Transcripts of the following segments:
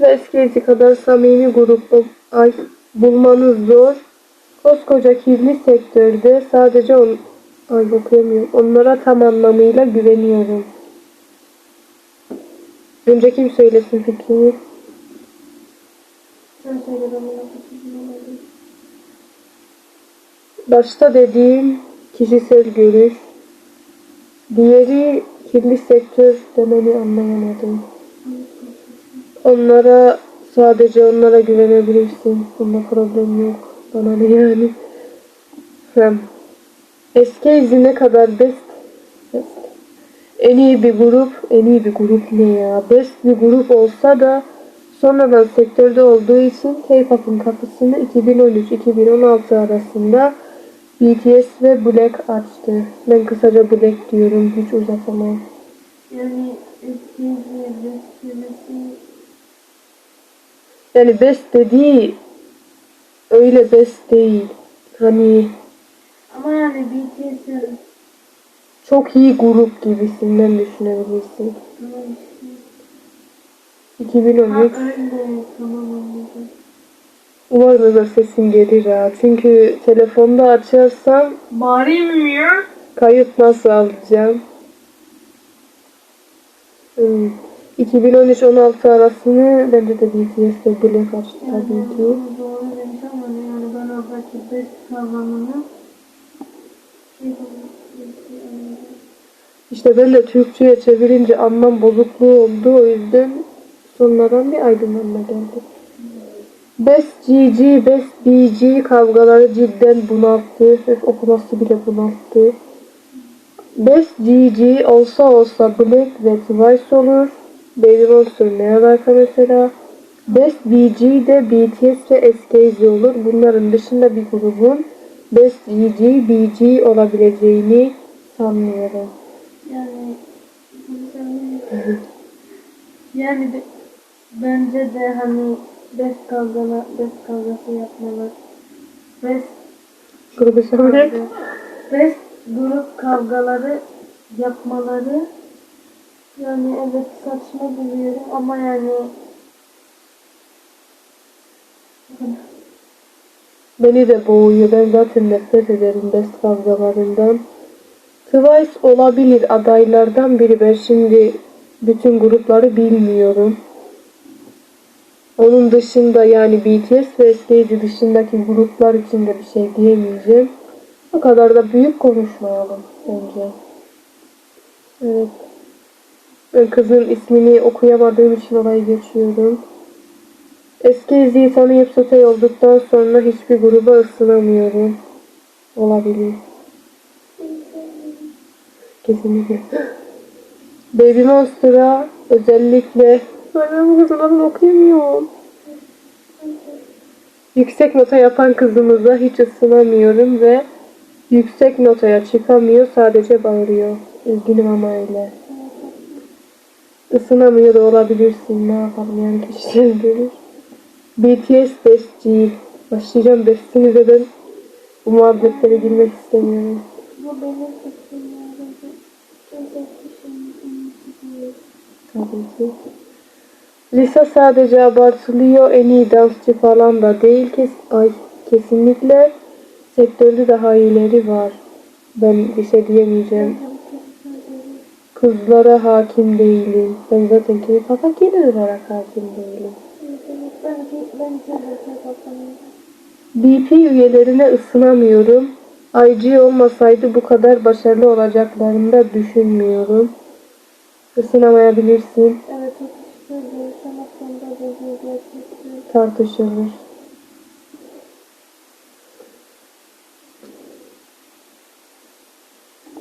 eskisi kadar samimi grup ay, bulmanız zor. Koskoca kirli sektörde sadece on, ay okuyamıyorum. Onlara tam anlamıyla güveniyorum. Önce kim söylesin fikrini? Başta dediğim kişisel görüş. Diğeri kirli sektör demeni anlayamadım. Onlara sadece onlara güvenebilirsin. Bunda problem yok. Bana ne yani? Hem eski izi ne kadar best, best. En iyi bir grup, en iyi bir grup ne ya? Best bir grup olsa da sonradan sektörde olduğu için K-pop'un kapısını 2013-2016 arasında BTS ve Black açtı. Ben kısaca Black diyorum, hiç uzatamam. Yani eski kelimesi Yani best dediği öyle best değil. Hani ama yani BTS'in çok iyi grup gibisinden düşünebilirsin. işte 2013. ha öyle tamam anladım. Umarım da sesin gelir ha. Çünkü telefonda açarsam Bağırayım mı ya? kayıt nasıl alacağım? Hmm. 2013-16 arasını bence de BTS ve Black açtı Yani tabii ki. doğru demiş ama yani ben de Türkçe'ye çevirince anlam bozukluğu oldu. O yüzden sonradan bir aydınlanma geldi. Best GG, Best BG kavgaları cidden bunalttı. Öf, okuması bile bunalttı. Best GG olsa olsa Black ve Twice olur. Baby Monster ne alaka mesela? Best BG de BTS ve SKZ olur. Bunların dışında bir grubun Best GG, BG olabileceğini sanmıyorum. Yani Yani de, bence de hani best kavgalar, best kavgası yapmalar. Best Grubu best grup kavgaları yapmaları yani evet saçma buluyorum ama yani Beni de boğuyor. Ben zaten nefret ederim best kavgalarından. Twice olabilir adaylardan biri. Ben şimdi bütün grupları bilmiyorum. Onun dışında yani BTS ve SKG dışındaki gruplar için de bir şey diyemeyeceğim. O kadar da büyük konuşmayalım bence. Evet. Kızın ismini okuyamadığım için olayı geçiyorum. Eski izleyi tanıyıp sotey olduktan sonra hiçbir gruba ısınamıyorum. Olabilir. Kesinlikle. Baby Monster'a özellikle ben bu kızların okuyamıyorum. Yüksek nota yapan kızımıza hiç ısınamıyorum ve yüksek notaya çıkamıyor sadece bağırıyor. Üzgünüm ama öyle. Isınamıyor da olabilirsin. Ne yapalım yani kişisel görüş. BTS Best G. Başlayacağım bestinize ben bu muhabbetlere girmek istemiyorum. bu benim. Tabii ki. Lisa sadece abartılıyor. En iyi dansçı falan da değil. Kes Ay kesinlikle sektörde daha iyileri var. Ben bir şey diyemeyeceğim. Kızlara hakim değilim. Ben zaten K-pop'a genel olarak hakim değilim. BP üyelerine ısınamıyorum. IG olmasaydı bu kadar başarılı olacaklarını da düşünmüyorum. Isınamayabilirsin. Evet. Tartışılır.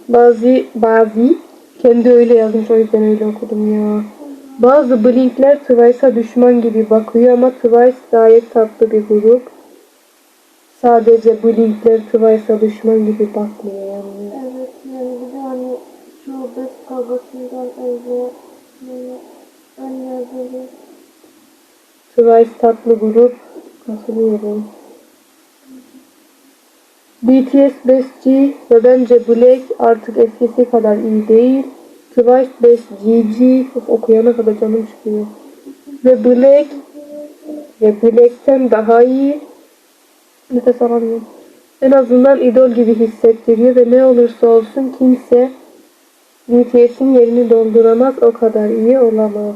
Bazı bazı kendi öyle yazmış o yüzden öyle okudum ya. Bazı Blink'ler Twice'a düşman gibi bakıyor ama Twice gayet tatlı bir grup. Sadece Blink'ler Twice'a düşman gibi bakmıyor yani. Evet, yani bir de hani çoğu best kavgasından önce yani önlerde Twice tatlı grup. Katılıyorum. BTS Best G ve bence Black artık eskisi kadar iyi değil. Twice Best GG. Of, okuyana kadar canım çıkıyor. ve Black ve Black'ten daha iyi. Nefes alamıyorum. En azından idol gibi hissettiriyor ve ne olursa olsun kimse BTS'in yerini dolduramaz o kadar iyi olamaz.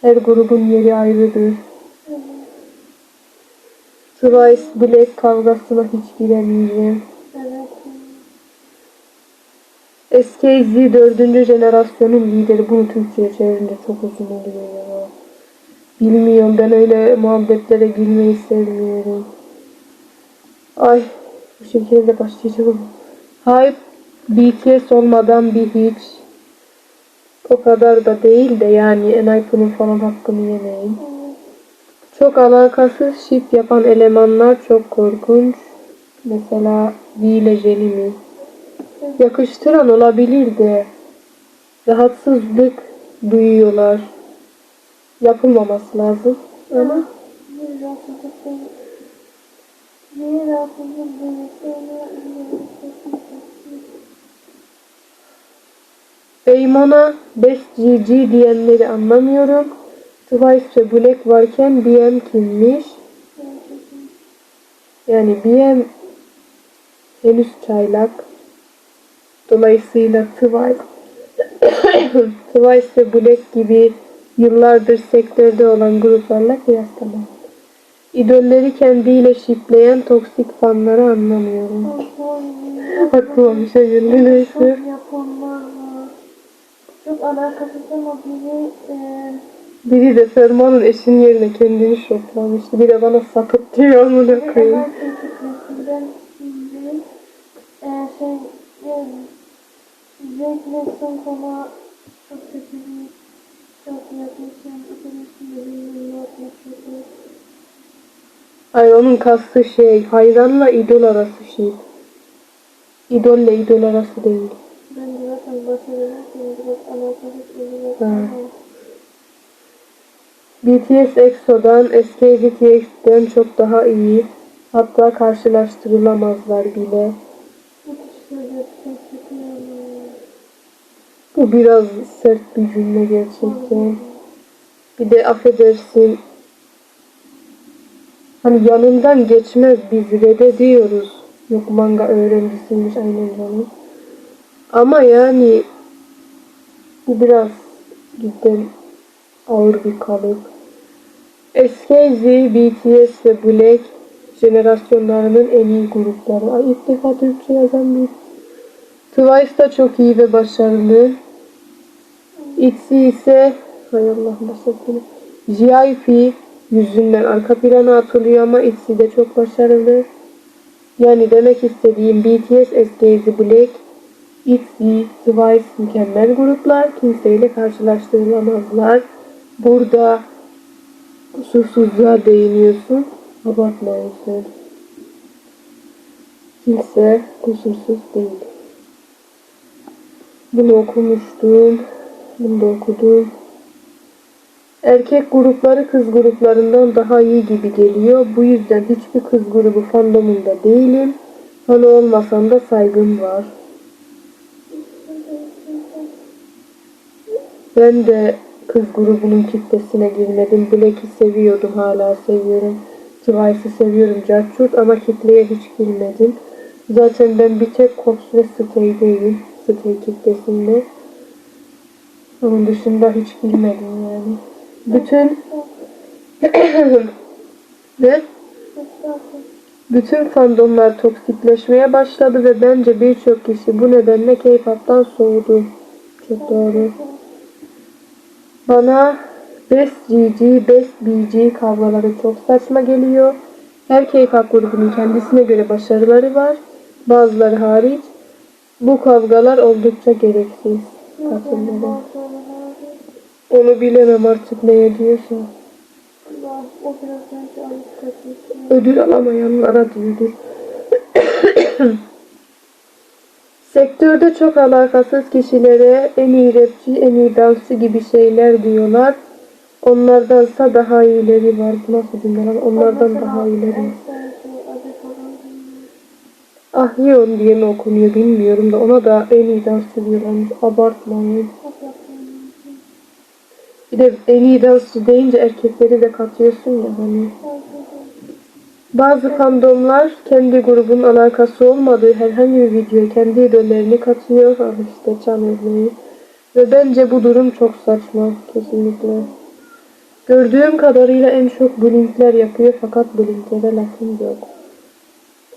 Her grubun yeri ayrıdır. Twice Black kavgasına hiç giremeyeceğim. Evet. SKZ dördüncü jenerasyonun lideri. Bunu Türkçe'ye çevirince çok uzun oluyor ya. Bilmiyorum ben öyle muhabbetlere girmeyi sevmiyorum. Ay bu şekilde başlayacağım. Hype BTS olmadan bir hiç. O kadar da değil de yani Enhypen'ın falan hakkını yemeyin. Çok alakasız shift yapan elemanlar çok korkunç. Mesela V ile Jenny yakıştıran olabilir de rahatsızlık duyuyorlar. Yapılmaması lazım. Ama Beymona Best GG diyenleri anlamıyorum. Twice Black varken BM kimmiş? Yani BM henüz çaylak. Dolayısıyla Twice Twice ve Black gibi yıllardır sektörde olan gruplarla kıyaslamam. İdolleri kendiyle şipleyen toksik fanları anlamıyorum. Aklıma bir şey geldi neyse. Çok yapanlar var. Çok alakasız ama biri e, Biri de Ferman'ın eşinin yerine kendini şoklamıştı. Bir de bana sapık diyor amına koyayım. E, şey yani Zevklesin sana çok kötü bir çok yaklaşan ne yapmak çok Ay onun kastı şey, hayranla idol arası şey. İdolle idol arası değil. Ben de zaten başarılı biraz alakasız oluyor. BTS EXO'dan SK BTS'den çok daha iyi. Hatta karşılaştırılamazlar bile. Bu biraz sert bir cümle gerçekten. Bir de affedersin. Hani yanından geçmez biz reddediyoruz. Yok manga öğrencisiymiş aynen canım. Ama yani bu biraz cidden ağır bir kalıp. SKZ, BTS ve Black jenerasyonlarının en iyi grupları. Ay ilk defa Türkçe yazan bir. Twice da çok iyi ve başarılı. ITZY ise hay Allah başlasın. JYP yüzünden arka plana atılıyor ama ITZY de çok başarılı. Yani demek istediğim BTS, SKZ, Black, ITZY, Twice mükemmel gruplar. Kimseyle karşılaştırılamazlar. Burada kusursuzluğa değiniyorsun. Abartma sen. Kimse kusursuz değil. Bunu okumuştum. Bunu da okudum. Erkek grupları kız gruplarından daha iyi gibi geliyor. Bu yüzden hiçbir kız grubu fandomunda değilim. Fan olmasam da saygım var. Ben de kız grubunun kitlesine girmedim. Black'i seviyordum, hala seviyorum. Twice'ı seviyorum, Carchurt ama kitleye hiç girmedim. Zaten ben bir tek Cops ve Stay'deyim. Stay kitlesinde. Onun dışında hiç girmedim yani. Bütün ve bütün fandomlar toksikleşmeye başladı ve bence birçok kişi bu nedenle K-pop'tan soğudu. Çok doğru. Bana Best GG, Best BG kavgaları çok saçma geliyor. Her K-pop grubunun kendisine göre başarıları var. Bazıları hariç. Bu kavgalar oldukça gereksiz. Katılıyorum. Onu bilemem artık neye kaçmış. Ödül alamayanlara diyordur. Sektörde çok alakasız kişilere en iyi rapçi, en iyi dansçı gibi şeyler diyorlar. Onlardansa daha iyileri var. Bu nasıl cümle? Onlardan daha iyileri var. Ahyon diye mi okunuyor bilmiyorum da ona da en iyi dansçı diyorlarmış. Abartmayın. Bir Bir de en iyi dansçı deyince erkekleri de katıyorsun ya hani. Bazı fandomlar kendi grubun alakası olmadığı herhangi bir videoya kendi idollerini katıyor. Al işte Can örneği. Ve bence bu durum çok saçma. Kesinlikle. Gördüğüm kadarıyla en çok Blink'ler yapıyor fakat Blink'lere lafım yok.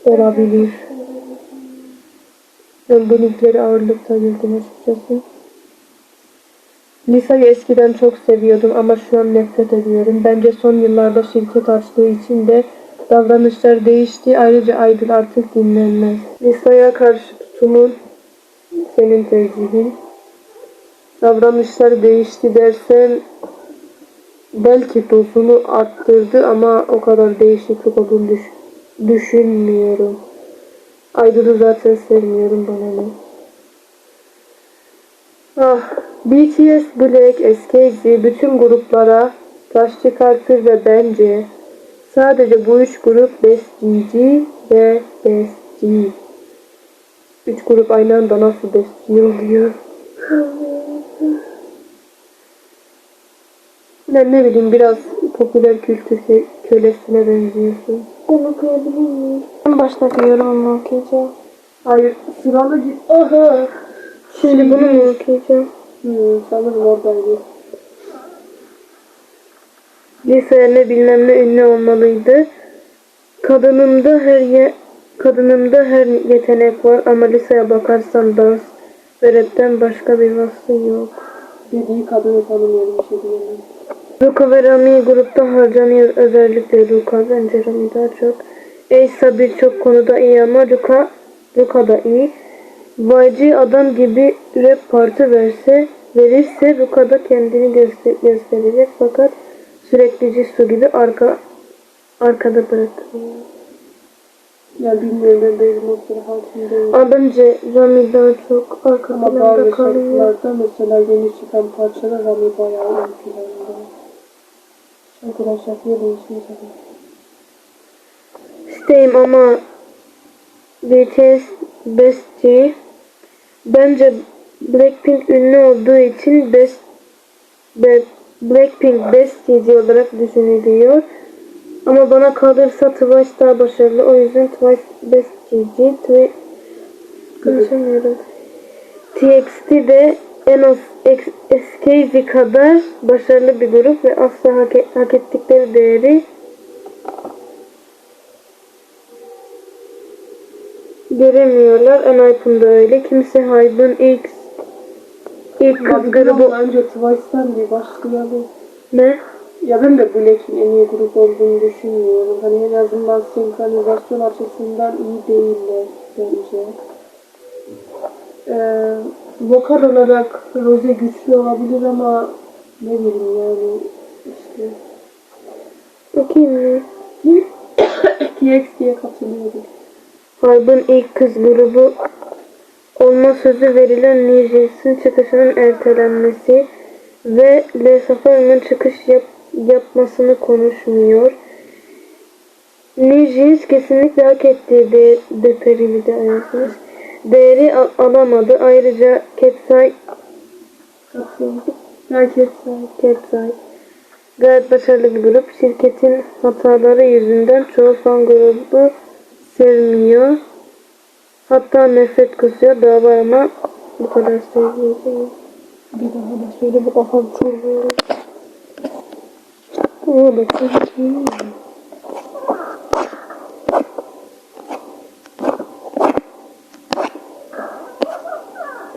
Olabilir. Ben Blink'leri ağırlıkta gördüm açıkçası. Lisa'yı eskiden çok seviyordum ama şu an nefret ediyorum. Bence son yıllarda şirket açtığı için de davranışlar değişti. Ayrıca Aydın artık dinlenmez. Lisa'ya karşı tutumun senin tercihin. Davranışlar değişti dersen belki dozunu arttırdı ama o kadar değişiklik olduğunu düş- düşünmüyorum. Aydın'ı zaten sevmiyorum bana ne. Ah, BTS, Black, SKZ bütün gruplara taş çıkartır ve bence sadece bu üç grup GG ve G. Üç grup aynı anda nasıl G oluyor? Ben ne bileyim biraz popüler kültür kö- kölesine benziyorsun. Bunu okuyabilir miyim? En baştaki yorumumu okuyacağım. Hayır sıralı git. Aha. Şimdi bunu mu okuyacağım? Hmm, sanırım. Liseye ne bilmem ne ünlü olmalıydı. Kadınımda her ye kadınımda her yetenek var ama liseye bakarsan dans ve rapten başka bir vasfı yok. Dediği kadını tanımıyorum bir şey diyemem. Luka ve Rami grupta harcanıyor. Özellikle Luka. Bence Rami daha çok. Eysa birçok konuda iyi ama Luka, Luka da iyi. YG adam gibi rap parti verse, verirse Luka da kendini göster gösterecek fakat sürekli Jisoo gibi arka arkada bırakıyor. Ya bilmiyorum ben Monster'a hakim değilim. Ama bence Rami daha çok arka Ama planda bazı kalıyor. şarkılarda mesela yeni çıkan parçalar Rami bayağı ön planda. Şarkıdan şarkıya değişiyor tabii. İsteyim ama BTS Best G. Bence Blackpink ünlü olduğu için Best Be- Blackpink Best GG olarak düşünülüyor. Ama bana kalırsa Twice daha başarılı. O yüzden Twice Best GG. Twi Konuşamıyorum. TXT de en az SKZ kadar başarılı bir grup ve asla hak, hak ettikleri değeri göremiyorlar. Enhypen da öyle. Kimse Hype'ın ilk ilk kız Ama grubu önce Twice'dan bir başlayalım. ne? Ya ben de Black'in en iyi grup olduğunu düşünmüyorum. Hani en azından senkronizasyon açısından iyi değiller bence. Ee, vokal olarak Rose güçlü olabilir ama ne bileyim yani işte Bakayım mı? TXT'ye katılıyorum. Hype'ın ilk kız grubu olma sözü verilen New Jeans'in çıkışının ertelenmesi ve Le Safari'nin çıkış yap, yapmasını konuşmuyor. Jeans kesinlikle hak ettiği de, deperimi de ayarlamış. Değeri al- alamadı. Ayrıca Ketsai Herkes Ketsai Gayet başarılı bir grup. Şirketin hataları yüzünden çoğu fan grubu sevmiyor. Hatta nefret kusuyor. Daha var ama bu kadar söyleyeceğim. Bir daha da söyle bu kafam çorluyor. Oo, bakayım.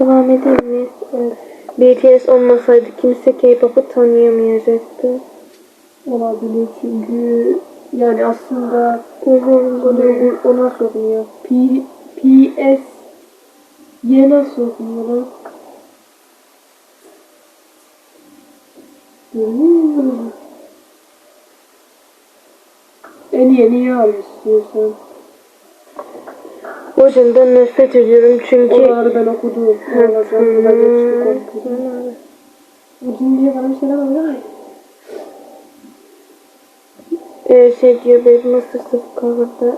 Devam edelim? BTS olmasaydı kimse K-pop'u tanıyamayacaktı. Olabilir çünkü yani aslında Uzun o, böyle. o nasıl okunuyor? P, PS Y nasıl okunuyor? Hmm. En iyi en iyi al istiyorsan. O yüzden nefret ediyorum çünkü Oraları ben okudum. Oraları ben geçti komple. Ucuncuya bana bir şeyler alıyor e, şey diyor Baby Master Sıfır cover'da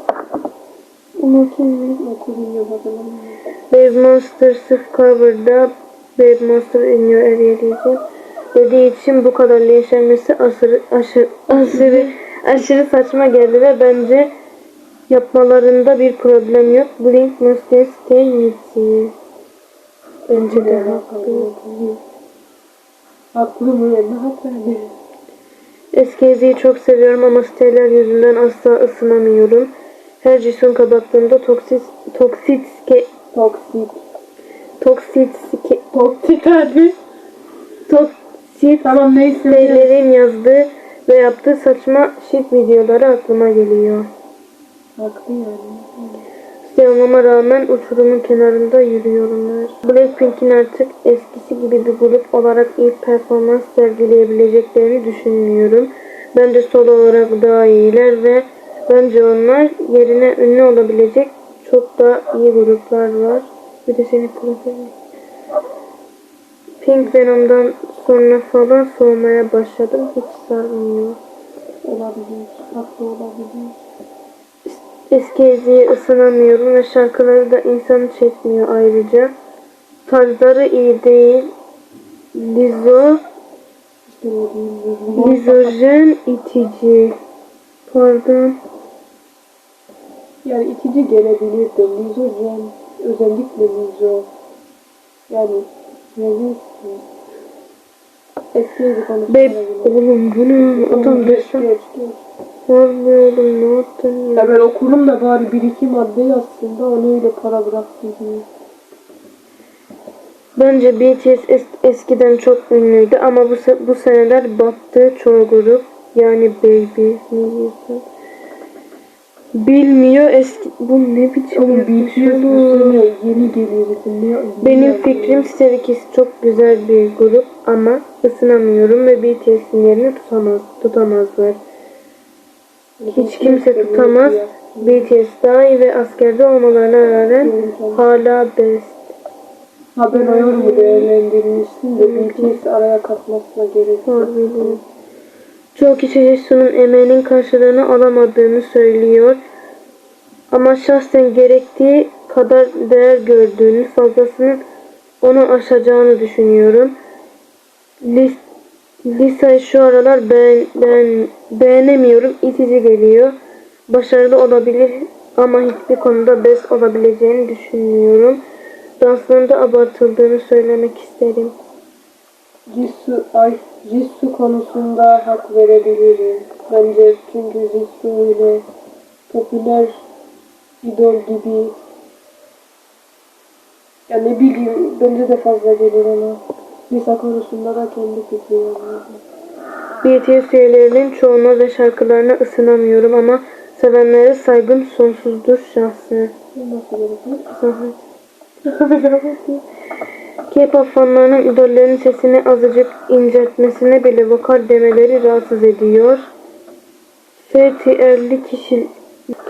Baby Monster sıfır cover'da Baby Monster iniyor eriye diyeceğim. dediği için bu kadar linçlenmesi aşırı, aşırı, aşırı, aşırı saçma geldi ve bence yapmalarında bir problem yok. Blink must stay unity. Bence de haklı. Haklı mı? Ne haklı? Eskezi çok seviyorum ama siteler yüzünden asla ısınamıyorum. Her Jisung'a baktığımda toksit, toksitske, Toksik. toksitske, Toksik hadi. toksit Tamam neyse. sitelerin yazdığı ve yaptığı saçma shit videoları aklıma geliyor. Haklı yani. Olmama rağmen uçurumun kenarında yürüyorlar. Blackpink'in artık eskisi gibi bir grup olarak iyi performans sergileyebileceklerini düşünmüyorum. Bence solo olarak daha iyiler ve bence onlar yerine ünlü olabilecek çok daha iyi gruplar var. Bir de senin profilin. Pink Venom'dan sonra falan soğumaya başladım. Hiç sarmıyor. Olabilir. Haklı olabilir. Eski Ezgi'ye ısınamıyorum ve şarkıları da insanı çekmiyor ayrıca. Tarzları iyi değil. Lizo, lizojen itici. Pardon. Yani itici gelebilir de Lizo Cem, özellikle Lizo. Yani ne diyorsun? Eski bir konuşma. oğlum bu ne? Adam desem. oğlum ne yaptın ya? Ben okurum da bari bir iki madde yazsın da onu öyle paragraf gibi. Bence BTS es- eskiden çok ünlüydü ama bu, se- bu seneler battı çoğu grup. Yani Baby. Ne diyorsun? Bilmiyor eski... Bu ne biçim Oğlum yeni Benim fikrim Stray ikisi çok güzel bir grup ama ısınamıyorum ve BTS'in yerini tutamaz, tutamazlar. Hiç kimse tutamaz. BTS daha iyi ve askerde olmalarına rağmen hala best. Ha ben o yorumu değerlendirmiştim de BTS araya katmasına gerek yok. Çoğu kişi Jisoo'nun emeğinin karşılığını alamadığını söylüyor. Ama şahsen gerektiği kadar değer gördüğünü, fazlasının onu aşacağını düşünüyorum. Lis Lisa'yı şu aralar ben, ben beğenemiyorum. itici geliyor. Başarılı olabilir ama hiçbir konuda best olabileceğini düşünmüyorum. Danslarında abartıldığını söylemek isterim. Jisoo, ay, Jisoo konusunda hak verebilirim. Bence çünkü Jisoo öyle popüler idol gibi ya ne bileyim bence de fazla gelir ona. Lisa konusunda da kendi fikri. BTS üyelerinin çoğuna ve şarkılarına ısınamıyorum ama sevenlere saygım sonsuzdur şahsen. Nasıl? K-pop fanlarının idollerin sesini azıcık inceltmesine bile vokal demeleri rahatsız ediyor. FTR'li kişi,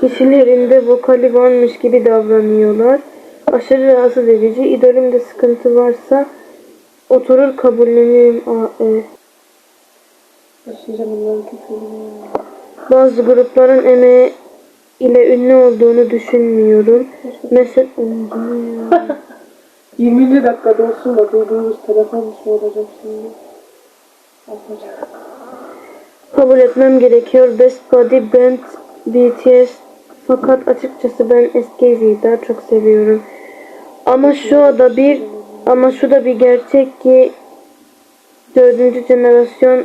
kişilerinde vokali varmış gibi davranıyorlar. Aşırı rahatsız edici. İdolümde sıkıntı varsa oturur kabullenirim. Küfürünü. Bazı grupların emeği ile ünlü olduğunu düşünmüyorum. Mesela 20. dakikada olsun da duyduğunuz telefon şey olacak şimdi. Kabul etmem gerekiyor. Best Body Band BTS fakat açıkçası ben SKZ'yi daha çok seviyorum. Ama şu da bir ama şu da bir gerçek ki dördüncü jenerasyon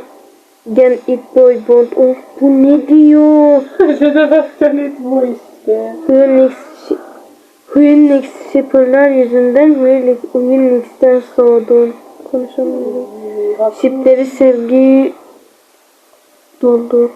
Gen It Boy Band of bu ne diyor? Jenerasyon it bu işte. Huenix Huenix shipperlar yüzünden Huenix, Huenix'ten soğudum. Konuşamıyorum. Şipleri sevgi doldu.